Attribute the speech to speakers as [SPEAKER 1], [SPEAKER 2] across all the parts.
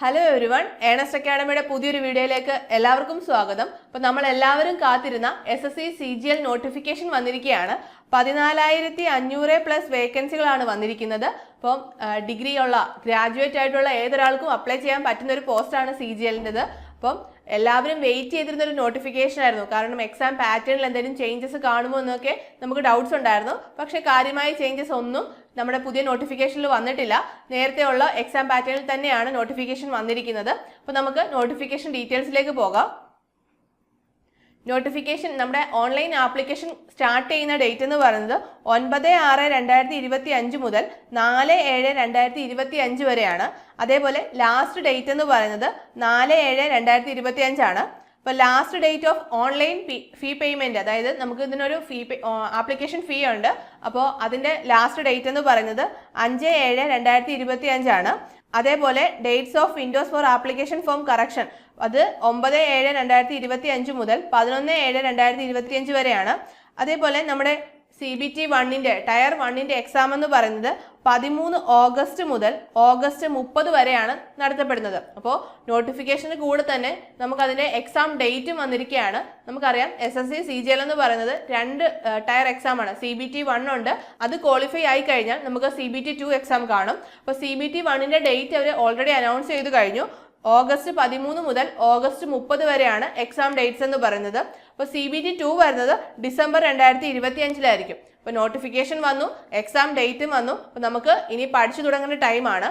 [SPEAKER 1] Hello everyone Ernest അക്കാഡമിയുടെ പുതിയൊരു വീഡിയോയിലേക്ക് എല്ലാവർക്കും സ്വാഗതം. അപ്പോൾ നമ്മൾ എല്ലാവരും കാത്തിരുന്ന S S C C G L notification വന്നിരിക്കുകയാണ്. പതിനാലായിരത്തി അഞ്ഞൂറ് പ്ലസ് വേക്കൻസികളാണ് വന്നിരിക്കുന്നത്. അപ്പം ഡിഗ്രി ഉള്ള ഗ്രാജുവേറ്റ് ആയിട്ടുള്ള ഏതൊരാൾക്കും അപ്ലൈ ചെയ്യാൻ പറ്റുന്ന ഒരു പോസ്റ്റാണ് സി ജി എല്ലിന്റെത് അപ്പം എല്ലാവരും വെയിറ്റ് ചെയ്തിരുന്ന ഒരു നോട്ടിഫിക്കേഷൻ ആയിരുന്നു. കാരണം എക്സാം പാറ്റേണിൽ എന്തെങ്കിലും ചേഞ്ചസ് കാണുമോ എന്നൊക്കെ നമുക്ക് ഡൗട്ട്സ് ഉണ്ടായിരുന്നു. പക്ഷേ കാര്യമായ ചേഞ്ചസ് ഒന്നും നമ്മുടെ പുതിയ നോട്ടിഫിക്കേഷനിൽ വന്നിട്ടില്ല. നേരത്തെ ഉള്ള എക്സാം പാറ്റേണിൽ തന്നെയാണ് നോട്ടിഫിക്കേഷൻ വന്നിരിക്കുന്നത്. അപ്പോൾ നമുക്ക് നോട്ടിഫിക്കേഷൻ ഡീറ്റെയിൽസിലേക്ക് പോകാം. നോട്ടിഫിക്കേഷൻ നമ്മുടെ ഓൺലൈൻ ആപ്ലിക്കേഷൻ സ്റ്റാർട്ട് ചെയ്യുന്ന ഡേറ്റ് എന്ന് പറയുന്നത് ഒൻപത് ആറ് രണ്ടായിരത്തി ഇരുപത്തി അഞ്ച് മുതൽ നാല് ഏഴ് രണ്ടായിരത്തി ഇരുപത്തി അഞ്ച് വരെയാണ്. അതേപോലെ ലാസ്റ്റ് ഡേറ്റ് എന്ന് പറയുന്നത് നാല് ഏഴ് രണ്ടായിരത്തി ഇരുപത്തി അഞ്ചാണ് അപ്പോൾ last date of online fee payment അതായത് നമുക്ക് ഇതിനൊരു ഫീ ആപ്ലിക്കേഷൻ ഫീ ഉണ്ട്. അപ്പോൾ അതിന്റെ ലാസ്റ്റ് ഡേറ്റ് എന്ന് പറയുന്നത് അഞ്ച് ഏഴ് രണ്ടായിരത്തി ഇരുപത്തി അഞ്ചാണ് അതേപോലെ dates of windows for application form correction അത് ഒമ്പത് ഏഴ് രണ്ടായിരത്തി ഇരുപത്തി അഞ്ച് മുതൽ പതിനൊന്ന് ഏഴ് രണ്ടായിരത്തി ഇരുപത്തി അഞ്ച് വരെയാണ്. അതേപോലെ നമ്മുടെ സി ബി ടി വണ്ണിന്റെ ടയർ വണ്ണിന്റെ എക്സാം എന്ന് പറയുന്നത് പതിമൂന്ന് ഓഗസ്റ്റ് മുതൽ ഓഗസ്റ്റ് മുപ്പത് വരെയാണ് നടത്തപ്പെടുന്നത്. അപ്പോൾ നോട്ടിഫിക്കേഷന് കൂടെ തന്നെ നമുക്കതിന്റെ എക്സാം ഡേറ്റും വന്നിരിക്കുകയാണ്. നമുക്കറിയാം S S C C G L എന്ന് പറയുന്നത് രണ്ട് ടയർ എക്സാം ആണ്. സി ബി ടി വൺ ഉണ്ട്. അത് ക്വാളിഫൈ ആയി കഴിഞ്ഞാൽ നമുക്ക് C B T two exam കാണും. അപ്പോൾ സി ബി ടി വണ്ണിന്റെ ഡേറ്റ് അവർ ഓൾറെഡി അനൗൺസ് ചെയ്ത് കഴിഞ്ഞു. ഓഗസ്റ്റ് പതിമൂന്ന് മുതൽ ഓഗസ്റ്റ് മുപ്പത് വരെയാണ് എക്സാം ഡേറ്റ്സ് എന്ന് പറയുന്നത്. അപ്പോൾ സി ബി ടി ടു വരുന്നത് ഡിസംബർ രണ്ടായിരത്തി ഇരുപത്തി അഞ്ചിലായിരിക്കും അപ്പോൾ നോട്ടിഫിക്കേഷൻ വന്നു എക്സാം ഡേറ്റും വന്നു. അപ്പോൾ നമുക്ക് ഇനി പഠിച്ചു തുടങ്ങുന്ന ടൈമാണ്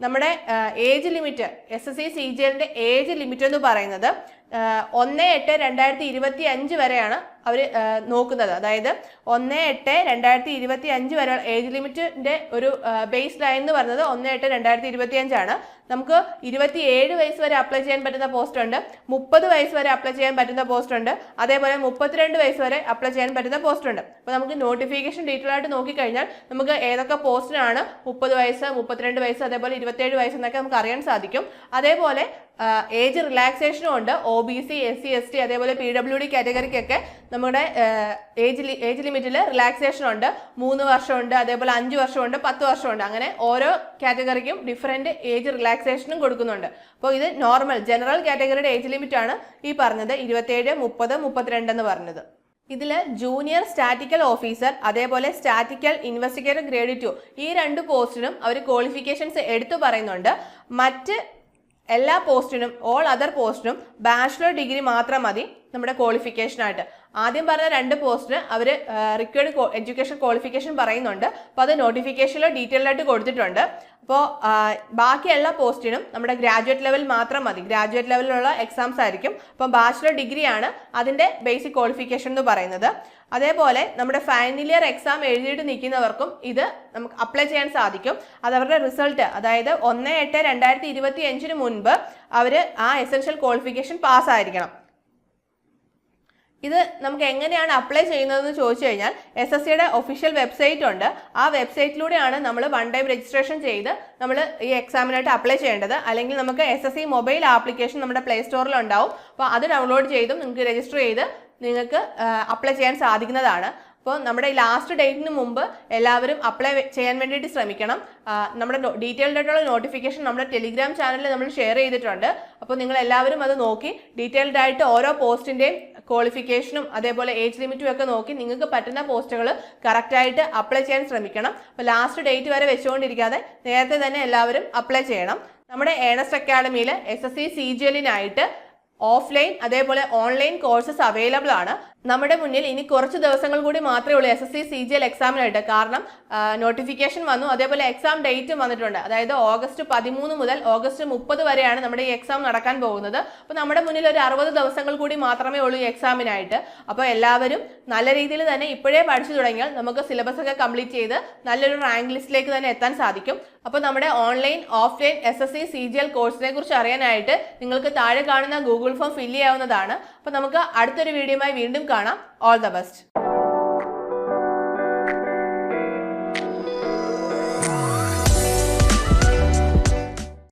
[SPEAKER 1] നമ്മുടെ age limit S S C C G എല്ലിന്റെ ഏജ് ലിമിറ്റ് എന്ന് പറയുന്നത് ഒന്ന് എട്ട് രണ്ടായിരത്തി ഇരുപത്തി അഞ്ച് വരെയാണ് അവർ നോക്കുന്നത്. അതായത് ഒന്ന് എട്ട് രണ്ടായിരത്തി ഇരുപത്തി അഞ്ച് വരെ ഏജ് ലിമിറ്റിന്റെ ഒരു ബേസ് ലൈൻ എന്ന് പറയുന്നത് ഒന്ന് എട്ട് രണ്ടായിരത്തി ഇരുപത്തി അഞ്ചാണ് നമുക്ക് ഇരുപത്തി ഏഴ് വയസ്സ് വരെ അപ്ലൈ ചെയ്യാൻ പറ്റുന്ന പോസ്റ്റ് ഉണ്ട്. മുപ്പത് വയസ്സ് വരെ അപ്ലൈ ചെയ്യാൻ പറ്റുന്ന പോസ്റ്റ് ഉണ്ട്. അതേപോലെ മുപ്പത്തിരണ്ട് വയസ്സ് വരെ അപ്ലൈ ചെയ്യാൻ പറ്റുന്ന പോസ്റ്റ് ഉണ്ട്. അപ്പോൾ നമുക്ക് നോട്ടിഫിക്കേഷൻ ഡീറ്റെയിൽ ആയിട്ട് നോക്കിക്കഴിഞ്ഞാൽ നമുക്ക് ഏതൊക്കെ പോസ്റ്റിനാണ് മുപ്പത് വയസ്സ് മുപ്പത്തിരണ്ട് വയസ്സ് അതേപോലെ ഇരുപത്തേഴ് വയസ്സ് എന്നൊക്കെ നമുക്ക് അറിയാൻ സാധിക്കും. അതേപോലെ ഏജ് റിലാക്സേഷനും ഉണ്ട്. O B C S C S T അതേപോലെ പി ഡബ്ല്യു ഡി കാറ്റഗറിക്കൊക്കെ നമ്മുടെ ഏജ് ഏജ് ലിമിറ്റിൽ റിലാക്സേഷൻ ഉണ്ട്. മൂന്ന് വർഷമുണ്ട് അതേപോലെ അഞ്ച് വർഷമുണ്ട് പത്ത് വർഷമുണ്ട് അങ്ങനെ ഓരോ കാറ്റഗറിക്കും ഡിഫറെന്റ് ഏജ് റിലാക്സേഷനും കൊടുക്കുന്നുണ്ട്. അപ്പോൾ ഇത് നോർമൽ ജനറൽ കാറ്റഗറിയുടെ ഏജ് ലിമിറ്റാണ് ഈ പറഞ്ഞത്. ഇരുപത്തേഴ് മുപ്പത് മുപ്പത്തിരണ്ട് എന്ന് പറഞ്ഞത്. ഇതിൽ ജൂനിയർ സ്റ്റാറ്റിക്കൽ ഓഫീസർ അതേപോലെ സ്റ്റാറ്റിക്കൽ ഇൻവെസ്റ്റിഗേറ്റർ ഗ്രേഡ് ടു ഈ രണ്ട് പോസ്റ്റിനും അവർ ക്വാളിഫിക്കേഷൻസ് എടുത്തു പറയുന്നുണ്ട്. മറ്റ് എല്ലാ പോസ്റ്റിനും ഓൾ അതർ പോസ്റ്റിനും ബാച്ചിലർ ഡിഗ്രി മാത്രം മതി നമ്മുടെ ക്വാളിഫിക്കേഷനായിട്ട് ആദ്യം പറഞ്ഞ രണ്ട് പോസ്റ്റിന് അവർ റിക്വയർഡ് എഡ്യൂക്കേഷൻ ക്വാളിഫിക്കേഷൻ പറയുന്നുണ്ട്. അപ്പോൾ അത് നോട്ടിഫിക്കേഷനിൽ ഡീറ്റെയിൽ ആയിട്ട് കൊടുത്തിട്ടുണ്ട്. അപ്പോൾ ബാക്കിയുള്ള പോസ്റ്റിനും നമ്മുടെ ഗ്രാജുവേറ്റ് ലെവൽ മാത്രം മതി. ഗ്രാജുവേറ്റ് ലെവലിലുള്ള എക്സാംസ് ആയിരിക്കും. അപ്പം ബാച്ചിലർ ഡിഗ്രിയാണ് അതിന്റെ ബേസിക് ക്വാളിഫിക്കേഷൻ എന്ന് പറയുന്നത്. അതേപോലെ നമ്മുടെ ഫൈനൽ ഇയർ എക്സാം എഴുതിയിട്ട് നിൽക്കുന്നവർക്കും ഇത് നമുക്ക് അപ്ലൈ ചെയ്യാൻ സാധിക്കും. അത് അവരുടെ റിസൾട്ട് അതായത് ഒന്ന് എട്ട് രണ്ടായിരത്തി ഇരുപത്തി അഞ്ചിന് മുൻപ് അവർ ആ എസെൻഷ്യൽ ക്വാളിഫിക്കേഷൻ പാസ്സായിരിക്കണം ഇത് നമുക്ക് എങ്ങനെയാണ് അപ്ലൈ ചെയ്യുന്നതെന്ന് ചോദിച്ചു കഴിഞ്ഞാൽ എസ് എസ് സിയുടെ ഒഫീഷ്യൽ വെബ്സൈറ്റ് ഉണ്ട്. ആ വെബ്സൈറ്റിലൂടെയാണ് നമ്മൾ വൺ ടൈം രജിസ്ട്രേഷൻ ചെയ്ത് നമ്മൾ ഈ എക്സാമിനായിട്ട് അപ്ലൈ ചെയ്യേണ്ടത്. അല്ലെങ്കിൽ നമുക്ക് S S C mobile application നമ്മുടെ പ്ലേ സ്റ്റോറിൽ ഉണ്ടാവും. അപ്പോൾ അത് ഡൗൺലോഡ് ചെയ്തും നിങ്ങൾക്ക് രജിസ്റ്റർ ചെയ്ത് നിങ്ങൾക്ക് അപ്ലൈ ചെയ്യാൻ സാധിക്കുന്നതാണ്. അപ്പോൾ നമ്മുടെ ലാസ്റ്റ് ഡേറ്റിന് മുമ്പ് എല്ലാവരും അപ്ലൈ ചെയ്യാൻ വേണ്ടിയിട്ട് ശ്രമിക്കണം. നമ്മുടെ ഡീറ്റെയിൽഡ് ആയിട്ടുള്ള നോട്ടിഫിക്കേഷൻ നമ്മുടെ ടെലിഗ്രാം ചാനലിൽ നമ്മൾ ഷെയർ ചെയ്തിട്ടുണ്ട്. അപ്പോൾ നിങ്ങൾ എല്ലാവരും അത് നോക്കി ഡീറ്റെയിൽഡ് ആയിട്ട് ഓരോ പോസ്റ്റിന്റെയും ക്വാളിഫിക്കേഷനും അതേപോലെ ഏജ് ലിമിറ്റും ഒക്കെ നോക്കി നിങ്ങൾക്ക് പറ്റുന്ന പോസ്റ്റുകൾ കറക്റ്റായിട്ട് അപ്ലൈ ചെയ്യാൻ ശ്രമിക്കണം. അപ്പോൾ ലാസ്റ്റ് ഡേറ്റ് വരെ വെച്ചുകൊണ്ടിരിക്കാതെ നേരത്തെ തന്നെ എല്ലാവരും അപ്ലൈ ചെയ്യണം. നമ്മുടെ Ernest അക്കാഡമിയിൽ S S C C G എല്ലിനായിട്ട് offline അതേപോലെ ഓൺലൈൻ കോഴ്സസ് അവൈലബിൾ ആണ്. നമ്മുടെ മുന്നിൽ ഇനി കുറച്ച് ദിവസങ്ങൾ കൂടി മാത്രമേ ഉള്ളൂ S S C C G L എക്സാമിനായിട്ട് കാരണം നോട്ടിഫിക്കേഷൻ വന്നു. അതേപോലെ എക്സാം ഡേറ്റും വന്നിട്ടുണ്ട്. അതായത് ഓഗസ്റ്റ് പതിമൂന്ന് മുതൽ ഓഗസ്റ്റ് മുപ്പത് വരെയാണ് നമ്മുടെ ഈ എക്സാം നടക്കാൻ പോകുന്നത്. അപ്പോൾ നമ്മുടെ മുന്നിൽ ഒരു അറുപത് ദിവസങ്ങൾ കൂടി മാത്രമേ ഉള്ളൂ ഈ എക്സാമിനായിട്ട് അപ്പോൾ എല്ലാവരും നല്ല രീതിയിൽ തന്നെ ഇപ്പോഴേ പഠിച്ചു തുടങ്ങിയാൽ നമുക്ക് സിലബസ് ഒക്കെ കംപ്ലീറ്റ് ചെയ്ത് നല്ലൊരു റാങ്ക് ലിസ്റ്റിലേക്ക് തന്നെ എത്താൻ സാധിക്കും. അപ്പോൾ നമ്മുടെ online offline S S C C G L കോഴ്സിനെ കുറിച്ച് അറിയാനായിട്ട് നിങ്ങൾക്ക് താഴെ കാണുന്ന ഗൂഗിൾ ഫോം ഫില്ല് ചെയ്യാവുന്നതാണ്. അപ്പോൾ നമുക്ക് അടുത്തൊരു വീഡിയോയുമായി വീണ്ടും കാണാം. All the best